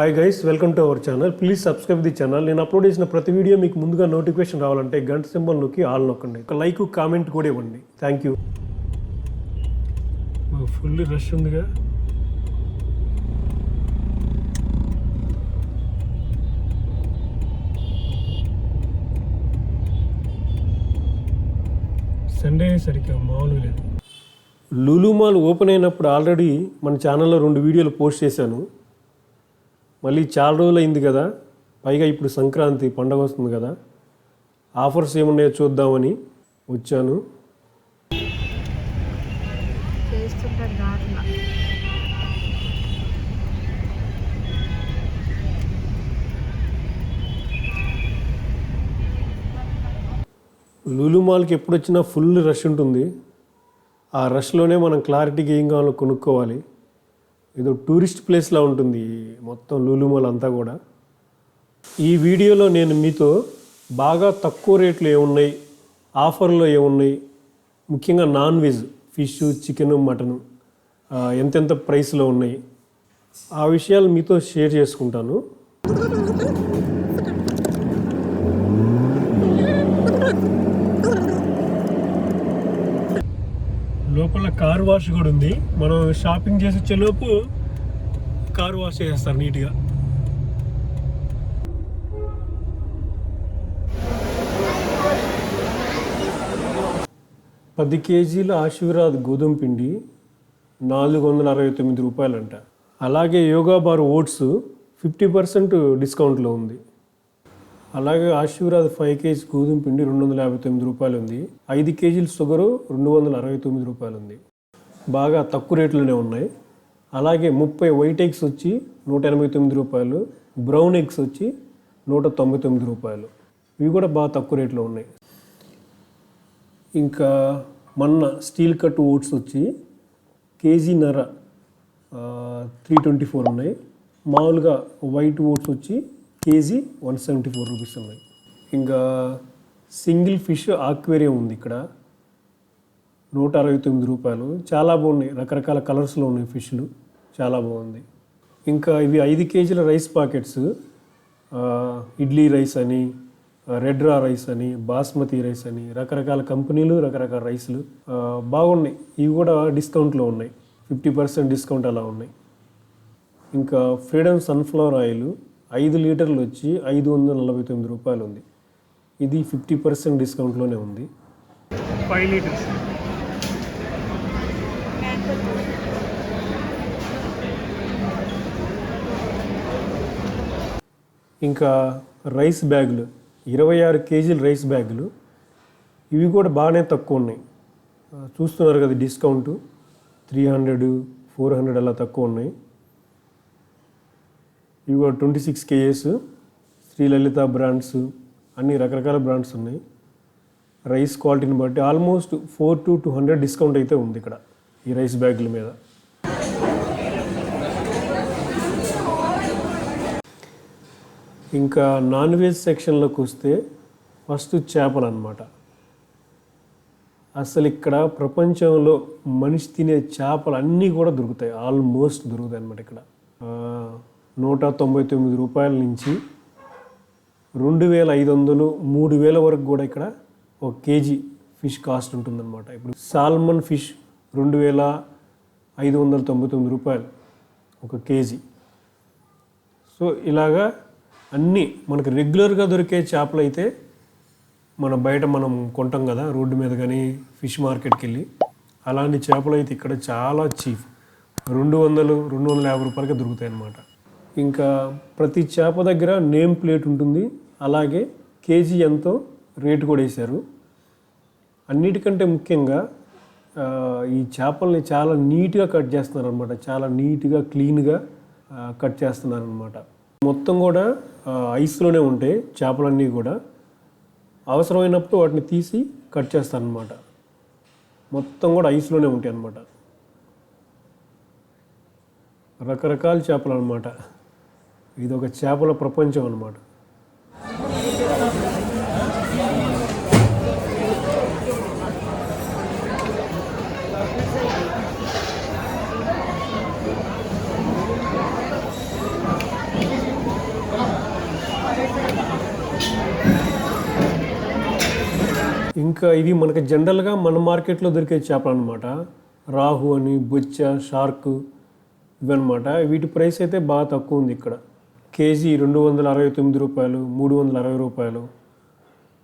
Hi guys welcome to our channel please subscribe the channel నేను upload చేసిన ప్రతి video మీకు ముందుగా నోటిఫికేషన్ రావాలంటే గంట సింబల్ నొక్కి ఆల్ నొక్కండి. ఒక లైక్ కామెంట్ కూడా ఇవ్వండి. థ్యాంక్ యూ ఫుల్ రష్ ఉందిగా. సండే సరిగ్గా మామూలుగా లేదు. లులు మాల్ ఓపెన్ అయినప్పుడు ఆల్రెడీ మన ఛానల్లో రెండు వీడియోలు పోస్ట్ చేశాను. మళ్ళీ చాలా రోజులు అయింది కదా. పైగా ఇప్పుడు సంక్రాంతి పండగ వస్తుంది కదా. ఆఫర్స్ ఏమున్నాయో చూద్దామని వచ్చాను. లులు మాల్కి ఎప్పుడు వచ్చినా ఫుల్ రష్ ఉంటుంది. ఆ రష్లోనే మనం క్లారిటీగా ఏం కావాలో కొనుక్కోవాలి. ఏదో టూరిస్ట్ ప్లేస్లా ఉంటుంది మొత్తం లూలుమాల్ అంతా కూడా. ఈ వీడియోలో నేను మీతో బాగా తక్కువ రేట్లు ఏమున్నాయి ఆఫర్లో ఏమున్నాయి ముఖ్యంగా non veg fish chicken mutton ఎంతెంత ప్రైస్లో ఉన్నాయి ఆ విషయాలు మీతో షేర్ చేసుకుంటాను లోపల కార్ వాష్ కూడా ఉంది. మనం షాపింగ్ చేసి వచ్చేలోపు కార్ వాష్ చేస్తారు నీట్గా. పది కేజీల ఆశీర్వాద్ గోధుమ పిండి నాలుగు వందల అరవై తొమ్మిది రూపాయలంట. అలాగే Yoga Bar oats fifty percent డిస్కౌంట్లో ఉంది. అలాగే ఆశీర్వాద్ ఫైవ్ కేజీ గోధుమ పిండి రెండు వందల యాభై తొమ్మిది రూపాయలు ఉంది ఐదు కేజీల షుగరు రెండు వందల అరవై తొమ్మిది రూపాయలు ఉంది బాగా తక్కువ రేట్లోనే ఉన్నాయి. అలాగే ముప్పై వైట్ ఎగ్స్ వచ్చి నూట ఎనభై తొమ్మిది రూపాయలు బ్రౌన్ ఎగ్స్ వచ్చి నూట తొంభై తొమ్మిది రూపాయలు. ఇవి కూడా బాగా తక్కువ రేట్లో ఉన్నాయి. ఇంకా మొన్న స్టీల్ కట్ ఓట్స్ వచ్చి కేజీ నర త్రీ ట్వంటీ ఫోర్ ఉన్నాయి. మామూలుగా వైట్ ఓట్స్ వచ్చి KG one seventy four rupees ఉన్నాయి. ఇంకా సింగిల్ ఫిష్ ఆక్వేరియం ఉంది ఇక్కడ. నూట అరవై తొమ్మిది రూపాయలు. చాలా బాగున్నాయి. రకరకాల కలర్స్లో ఉన్నాయి ఫిష్లు. చాలా బాగుంది. ఇంకా ఇవి ఐదు కేజీల రైస్ ప్యాకెట్స్ ఇడ్లీ రైస్ అని రెడ్ రా రైస్ అని బాస్మతి రైస్ అని రకరకాల కంపెనీలు రకరకాల రైస్లు. బాగున్నాయి. ఇవి కూడా డిస్కౌంట్లో ఉన్నాయి. ఫిఫ్టీ పర్సెంట్ డిస్కౌంట్ అలా ఉన్నాయి. ఇంకా ఫ్రీడమ్ సన్ఫ్లవర్ ఆయిల్ ఐదు లీటర్లు వచ్చి ఐదు వందల నలభై తొమ్మిది రూపాయలు ఉంది. ఇది ఫిఫ్టీ పర్సెంట్ డిస్కౌంట్లోనే ఉంది. Five litres. ఇంకా రైస్ బ్యాగులు ఇరవై ఆరు కేజీల రైస్ బ్యాగులు. ఇవి కూడా బాగానే తక్కువ ఉన్నాయి. చూస్తున్నారు కదా discount. Three hundred four hundred అలా తక్కువ ఉన్నాయి. ఇవి కూడా twenty six KGs. Srilalitha brands అన్ని రకరకాల బ్రాండ్స్ ఉన్నాయి. రైస్ క్వాలిటీని బట్టి almost four to two hundred discount అయితే ఉంది ఇక్కడ. ఈ రైస్ బ్యాగుల మీద. ఇంకా నాన్ వెజ్ సెక్షన్లోకి వస్తే ఫస్ట్ చేపలు అనమాట అసలు ఇక్కడ ప్రపంచంలో మనిషి తినే చేపలు అన్నీ కూడా దొరుకుతాయి. ఆల్మోస్ట్ దొరుకుతాయి అనమాట ఇక్కడ. నూట తొంభై తొమ్మిది రూపాయల నుంచి రెండు వేల ఐదు వందలు మూడు వేల వరకు కూడా ఇక్కడ ఒక కేజీ ఫిష్ కాస్ట్ ఉంటుందన్నమాట. ఇప్పుడు సాల్మన్ ఫిష్ రెండు వేల ఐదు వందల తొంభై తొమ్మిది రూపాయలు ఒక కేజీ. సో ఇలాగా అన్నీ మనకు రెగ్యులర్గా దొరికే చేపలు అయితే మన బయట మనం కొంటాం కదా రోడ్డు మీద కానీ ఫిష్ మార్కెట్కి వెళ్ళి అలాంటి చేపలు అయితే ఇక్కడ చాలా చీప్. రెండు వందలు రెండు వందల యాభై రూపాయలకి దొరుకుతాయి అన్నమాట ఇంకా ప్రతి చేప దగ్గర నేమ్ ప్లేట్ ఉంటుంది. అలాగే కేజీ ఎంతో రేటు కూడా వేశారు. అన్నిటికంటే ముఖ్యంగా ఈ చేపల్ని చాలా నీట్గా కట్ చేస్తున్నారు అనమాట చాలా నీట్గా క్లీన్గా కట్ చేస్తున్నారు అనమాట మొత్తం కూడా ఐస్లోనే ఉంటాయి చేపలన్నీ కూడా అవసరమైనప్పుడు వాటిని తీసి కట్ చేస్తాను అనమాట మొత్తం కూడా ఐస్లోనే ఉంటాయి అన్నమాట రకరకాల చేపలు అనమాట ఇది ఒక చేపల ప్రపంచం అనమాట ఇంకా ఇవి మనకి జనరల్గా మన మార్కెట్లో దొరికే చేపలు అనమాట రాహు అని బొచ్చ షార్క్ ఇవన్నమాట. వీటి ప్రైస్ అయితే బాగా తక్కువ ఉంది ఇక్కడ. కేజీ రెండు వందల అరవై తొమ్మిది రూపాయలు మూడు వందల అరవై రూపాయలు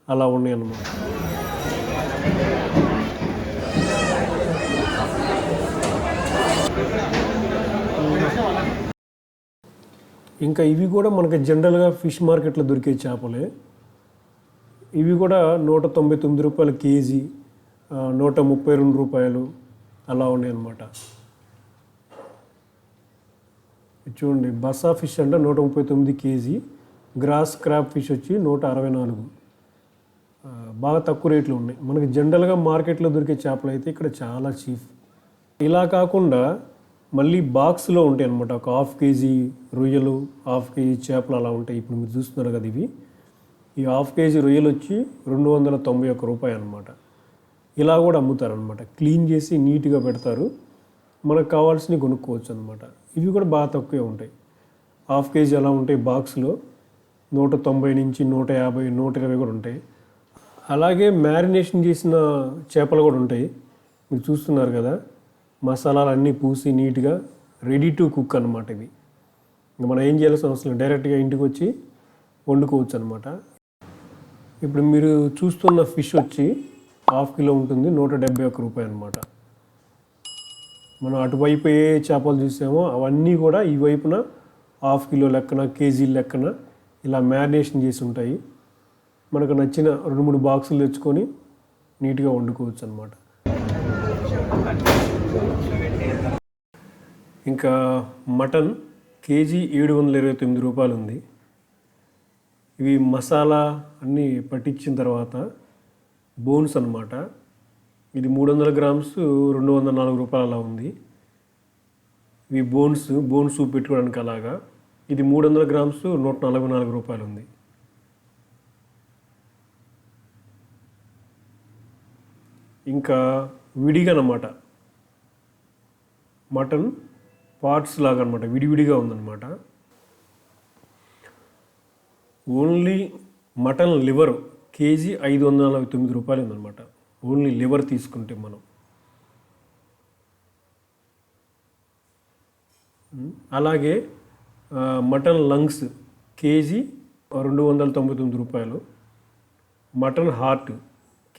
అలా ఉన్నాయి అన్నమాట ఇంకా ఇవి కూడా మనకి జనరల్గా ఫిష్ మార్కెట్లో దొరికే చేపలే. ఇవి కూడా నూట తొంభై తొమ్మిది రూపాయలు కేజీ నూట ముప్పై రెండు రూపాయలు అలా ఉన్నాయి అన్నమాట చూడండి బసా ఫిష్ అంటే నూట ముప్పై తొమ్మిది కేజీ గ్రాస్ క్రాప్ ఫిష్ వచ్చి నూట అరవై నాలుగు. బాగా తక్కువ రేట్లు ఉన్నాయి. మనకి జనరల్గా మార్కెట్లో దొరికే చేపలు అయితే ఇక్కడ చాలా చీప్. ఇలా కాకుండా మళ్ళీ బాక్స్లో ఉంటాయి అనమాట ఒక హాఫ్ కేజీ రొయ్యలు హాఫ్ కేజీ చేపలు అలా ఉంటాయి. ఇప్పుడు మీరు చూస్తున్నారు కదా ఇవి. ఈ హాఫ్ కేజీ రొయ్యలు వచ్చి రెండు వందల తొంభై ఒక్క రూపాయి అనమాట ఇలా కూడా అమ్ముతారు అనమాట క్లీన్ చేసి నీట్గా పెడతారు. మనకు కావాల్సినవి కొనుక్కోవచ్చు అనమాట ఇవి కూడా బాగా తక్కువే ఉంటాయి. హాఫ్ కేజీ అలా ఉంటాయి బాక్స్లో. నూట తొంభై నుంచి నూట యాభై నూట ఇరవై కూడా ఉంటాయి. అలాగే మ్యారినేషన్ చేసిన చేపలు కూడా ఉంటాయి. మీరు చూస్తున్నారు కదా? మసాలాలు అన్నీ పూసి నీట్గా రెడీ టు కుక్ అనమాట ఇవి. ఇంకా మనం ఏం చేయాల్సిన అవసరం డైరెక్ట్గా ఇంటికి వచ్చి వండుకోవచ్చు అనమాట ఇప్పుడు మీరు చూస్తున్న ఫిష్ వచ్చి హాఫ్ కిలో ఉంటుంది నూట డెబ్బై ఒక్క రూపాయి అనమాట మనం అటువైపు ఏ చేపలు చూసామో అవన్నీ కూడా ఈ వైపున హాఫ్ కిలో లెక్కన కేజీ లెక్కన ఇలా మ్యారినేషన్ చేసి ఉంటాయి. మనకు నచ్చిన రెండు మూడు బాక్సులు తెచ్చుకొని నీట్గా వండుకోవచ్చు అనమాట ఇంకా మటన్ కేజీ ఏడు వందల ఇరవై తొమ్మిది రూపాయలు ఉంది. ఇవి మసాలా అన్నీ పట్టించిన తర్వాత బోన్స్ అనమాట ఇది మూడు వందల గ్రామ్స్ రెండు వందల నాలుగు రూపాయలు అలా ఉంది. ఇవి బోన్స్ బోన్ సూప్ పెట్టుకోవడానికి అలాగా. ఇది మూడు వందల గ్రామ్స్ నూట నలభై నాలుగు రూపాయలు ఉంది. ఇంకా విడిగా అన్నమాట. మటన్ పార్ట్స్ లాగా అనమాట విడివిడిగా ఉందన్నమాట. ఓన్లీ మటన్ లివర్ కేజీ ఐదు వందల నలభై తొమ్మిది రూపాయలు ఉందన్నమాట. ఓన్లీ లివర్ తీసుకుంటే మనం. అలాగే మటన్ లంగ్స్ కేజీ రెండు వందల తొంభై తొమ్మిది రూపాయలు. మటన్ హార్ట్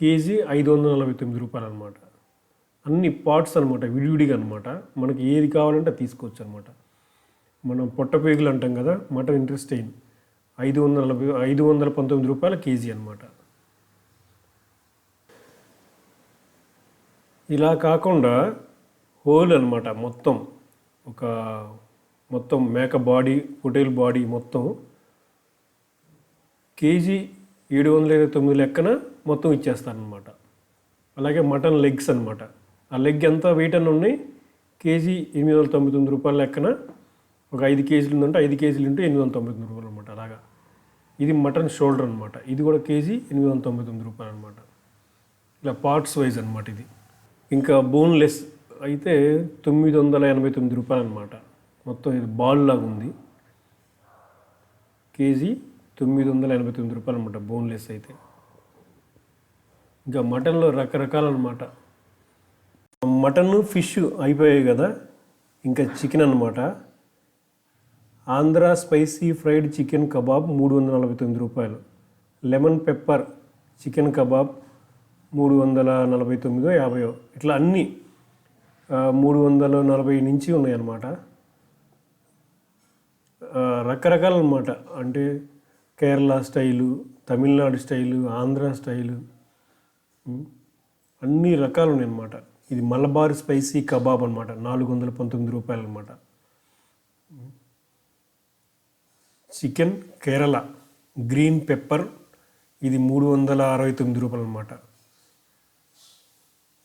కేజీ ఐదు వందల నలభై తొమ్మిది రూపాయలు అనమాట అన్ని పార్ట్స్ అనమాట విడివిడిగా అనమాట మనకి ఏది కావాలంటే అది తీసుకోవచ్చు అనమాట మనం పొట్టపేగులు అంటాం కదా మటన్ ఇంట్రెస్ట్ అయిన్ ఐదు వందల నలభై ఐదు వందల పంతొమ్మిది రూపాయల కేజీ అనమాట ఇలా కాకుండా హోల్ అనమాట మొత్తం. ఒక మొత్తం మేక బాడీ పొటేల్ బాడీ మొత్తం. కేజీ ఏడు వందల ఇరవై తొమ్మిది లెక్కన మొత్తం ఇచ్చేస్తారనమాట అలాగే మటన్ లెగ్స్ అనమాట ఆ లెగ్ ఎంత వెయిట్ అని ఉన్నాయి? కేజీ ఎనిమిది వందల తొంభై తొమ్మిది రూపాయల లెక్కన ఒక ఐదు కేజీలు ఉందంటే ఐదు కేజీలు ఉంటే ఎనిమిది వందల తొంభై తొమ్మిది రూపాయలు అనమాట అలాగా. ఇది మటన్ షోల్డర్ అనమాట ఇది కూడా కేజీ ఎనిమిది వందల తొంభై తొమ్మిది రూపాయలు అనమాట ఇలా పార్ట్స్ వైజ్ అనమాట ఇది. ఇంకా బోన్లెస్ అయితే తొమ్మిది వందల ఎనభై తొమ్మిది రూపాయలు అనమాట మొత్తం ఇది బాల్ లాగా ఉంది. కేజీ తొమ్మిది వందల ఎనభై తొమ్మిది రూపాయలు అనమాట బోన్లెస్ అయితే. ఇంకా మటన్లో రకరకాలన్నమాట మటన్ ఫిష్ అయిపోయాయి కదా. ఇంకా చికెన్ అనమాట Andhra spicy fried chicken kebab మూడు వందల నలభై తొమ్మిది రూపాయలు. లెమన్ పెప్పర్ చికెన్ కబాబ్ మూడు వందల నలభై తొమ్మిదో యాభయో. ఇట్లా అన్నీ మూడు వందల నలభై నుంచి ఉన్నాయన్నమాట. రకరకాల అనమాట అంటే Kerala style Tamil Nadu style Andhra style అన్ని రకాలు ఉన్నాయి అన్నమాట ఇది మలబార్ స్పైసీ కబాబ్ అనమాట నాలుగు వందల పంతొమ్మిది రూపాయలు అనమాట చికెన్ కేరళ. Green pepper. ఇది మూడు వందల అరవై తొమ్మిది రూపాయలు అనమాట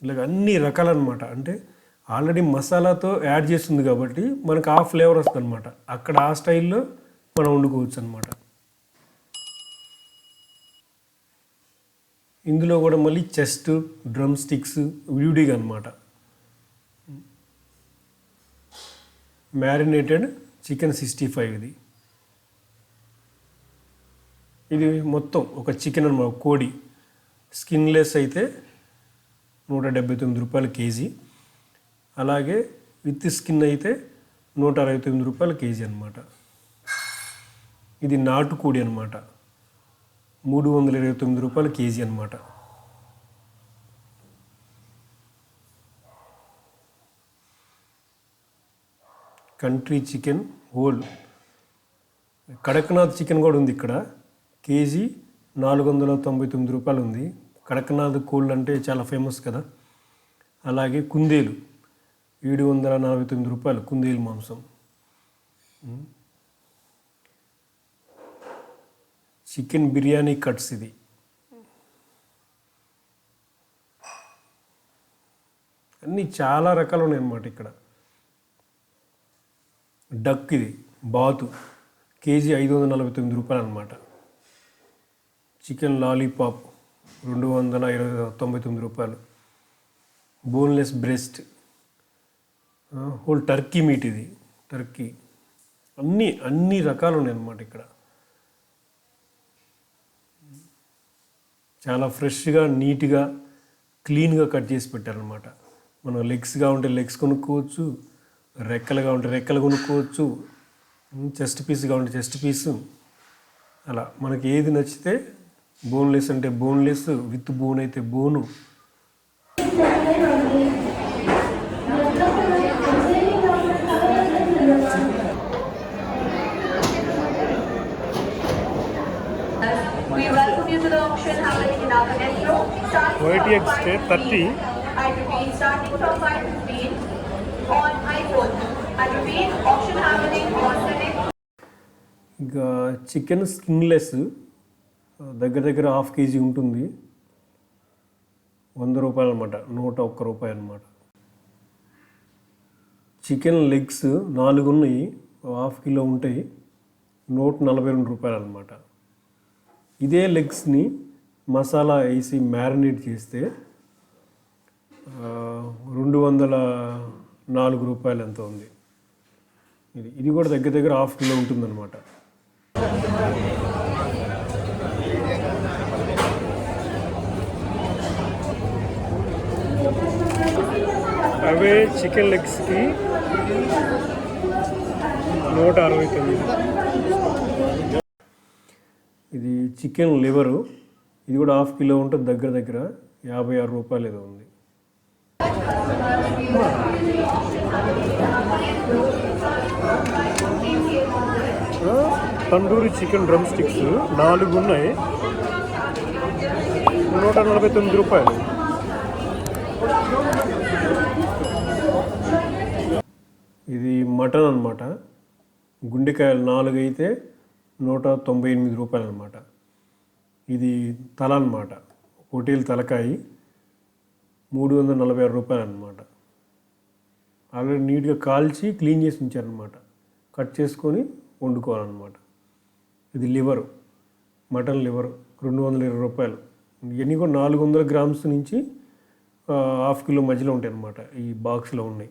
ఇలాగ అన్ని రకాలన్నమాట. అంటే ఆల్రెడీ మసాలాతో యాడ్ చేస్తుంది కాబట్టి మనకు ఆ ఫ్లేవర్ వస్తుంది అనమాట అక్కడ ఆ స్టైల్లో మనం వండుకోవచ్చు అనమాట ఇందులో కూడా మళ్ళీ చెస్ట్ డ్రమ్ స్టిక్స్ విడివిడిగా అనమాట మ్యారినేటెడ్ చికెన్ సిక్స్టీ ఫైవ్ ఇది. ఇది మొత్తం ఒక చికెన్ అనమాట కోడి. స్కిన్లెస్ అయితే నూట డెబ్బై తొమ్మిది రూపాయలు కేజీ. అలాగే విత్ స్కిన్ అయితే నూట అరవై తొమ్మిది రూపాయలు కేజీ అనమాట ఇది నాటుకోడి అనమాట మూడు వందల ఇరవై తొమ్మిది రూపాయలు కేజీ అనమాట country chicken whole. Kadaknath chicken కూడా ఉంది ఇక్కడ. కేజీ నాలుగు వందల తొంభై తొమ్మిది రూపాయలు ఉంది కడకనాథ్ కోళ్ళు అంటే చాలా ఫేమస్ కదా. అలాగే కుందేలు ఏడు వందల నలభై తొమ్మిది రూపాయలు కుందేలు మాంసం. చికెన్ బిర్యానీ కట్స్ ఇది. అన్నీ చాలా రకాలు ఉన్నాయన్నమాట ఇక్కడ. డక్ ఇది బాతు కేజీ ఐదు వందల నలభై తొమ్మిది రూపాయలు అనమాట చికెన్ లాలీపాప్ రెండు వందల ఇరవై తొంభై తొమ్మిది రూపాయలు. Boneless breast. Whole turkey meat ఇది. టర్కీ. అన్నీ అన్ని రకాలు ఉన్నాయి అన్నమాట ఇక్కడ. చాలా ఫ్రెష్గా నీట్గా క్లీన్గా కట్ చేసి పెట్టారనమాట మనం లెగ్స్గా ఉంటే లెగ్స్ కొనుక్కోవచ్చు రెక్కలుగా ఉంటే రెక్కలు కొనుక్కోవచ్చు చెస్ట్ పీస్గా ఉంటే చెస్ట్ పీసు. అలా మనకి ఏది నచ్చితే బోన్లెస్ అంటే బోన్లెస్ విత్ బోన్ అయితే బోను We welcome you to the auction happening in our metro. starting White from eggs stay 30. 5:15. I repeat, starting from 5:15 on iPhone. I repeat, auction happening on the next ఇంకా chicken skinless దగ్గర దగ్గర half KG ఉంటుంది. వంద రూపాయలు అనమాట నూట ఒక్క రూపాయి అనమాట చికెన్ లెగ్స్ నాలుగు ఉన్నాయి. హాఫ్ కిలో ఉంటాయి. నూట నలభై రెండు రూపాయలు అనమాట ఇదే లెగ్స్ని మసాలా వేసి మ్యారినేట్ చేస్తే రెండు వందల నాలుగు రూపాయలు ఎంత ఉంది. ఇది ఇది కూడా దగ్గర దగ్గర హాఫ్ కిలో ఉంటుందన్నమాట. అవే చికెన్ లెగ్స్కి నూట అరవై తొమ్మిది. ఇది చికెన్ లివరు. ఇది కూడా హాఫ్ కిలో ఉంటుంది దగ్గర దగ్గర యాభై ఆరు రూపాయలు ఏదో ఉంది. తందూరి చికెన్ డ్రమ్ స్టిక్స్ నాలుగు ఉన్నాయి. నూట నలభై తొమ్మిది రూపాయలు. ఇది మటన్ అనమాట గుండెకాయలు నాలుగు అయితే నూట తొంభై ఎనిమిది రూపాయలు అనమాట ఇది తల అనమాట హోటల్ తలకాయి మూడు వందల నలభై ఆరు రూపాయలు అనమాట ఆల్రెడీ నీట్గా కాల్చి క్లీన్ చేసి ఉంచారనమాట కట్ చేసుకొని వండుకోవాలన్నమాట. ఇది లివరు మటన్ లివర్ రెండు వందల ఇరవై రూపాయలు. ఇవన్నీ కూడా నాలుగు వందల గ్రామ్స్ నుంచి హాఫ్ కిలో మధ్యలో ఉంటాయి అన్నమాట ఈ బాక్స్లో ఉన్నాయి.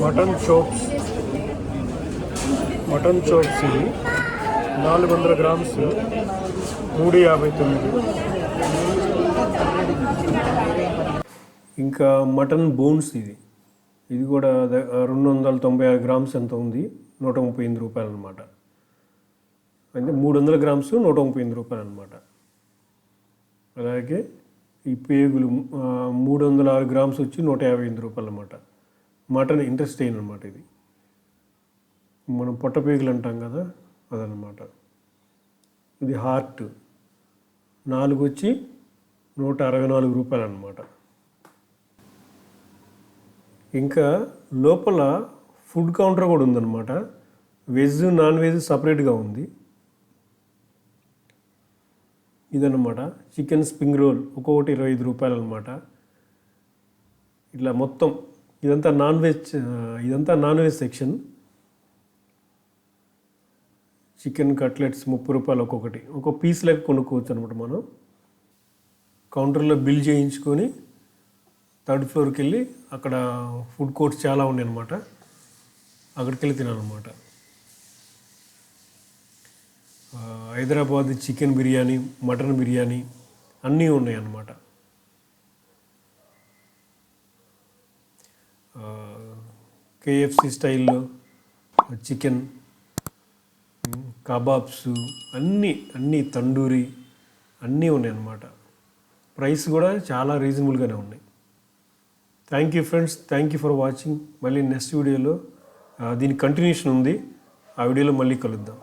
మటన్ చోప్స్. మటన్ చోప్స్ ఇవి నాలుగు వందల గ్రామ్స్. మూడు యాభై తొమ్మిది. ఇంకా మటన్ బోన్స్ ఇది. ఇది కూడా రెండు వందల తొంభై ఆరు గ్రామ్స్ ఎంత ఉంది? నూట ముప్పై ఎనిమిది రూపాయలు అనమాట అంటే మూడు వందల గ్రామ్స్ నూట ముప్పై ఎనిమిది రూపాయలు అనమాట అలాగే ఈ పేగులు మూడు వందల ఆరు గ్రామ్స్ వచ్చి నూట యాభై ఎనిమిది రూపాయలు అనమాట మటన్ ఇంట్రెస్ట్ అయిన అనమాట ఇది. మనం పొట్ట పేగులు అంటాం కదా అదనమాట ఇది హార్ట్. నాలుగు వచ్చి నూట అరవై నాలుగు రూపాయలు అనమాట ఇంకా లోపల ఫుడ్ కౌంటర్ కూడా ఉందన్నమాట. వెజ్ నాన్ వెజ్ సపరేట్గా ఉంది. ఇదన్నమాట. చికెన్ స్ప్రింగ్ రోల్ ఒక్కొక్కటి ఇరవై ఐదు రూపాయలు అనమాట ఇట్లా మొత్తం ఇదంతా నాన్ వెజ్ ఇదంతా non veg section. Chicken cutlets ముప్పై రూపాయలు ఒక్కొక్కటి. ఒక పీస్ లెక్క కొనుక్కోవచ్చు అనమాట మనం. కౌంటర్లో బిల్ చేయించుకొని థర్డ్ ఫ్లోర్కి వెళ్ళి అక్కడ ఫుడ్ కోర్ట్స్ చాలా ఉన్నాయి అనమాట అక్కడికి వెళ్ళి తినాలన్నమాట. హైదరాబాద్ చికెన్ బిర్యానీ మటన్ బిర్యానీ అన్నీ ఉన్నాయి అన్నమాట కేఎఫ్సి స్టైల్లో చికెన్ కబాబ్స్ అన్నీ అన్నీ తండూరి అన్నీ ఉన్నాయి అన్నమాట ప్రైస్ కూడా చాలా రీజనబుల్గానే ఉన్నాయి. Thank you friends thank you for watching. మళ్ళీ నెక్స్ట్ వీడియోలో దీని కంటిన్యూషన్ ఉంది. ఆ వీడియోలో మళ్ళీ కలుద్దాం.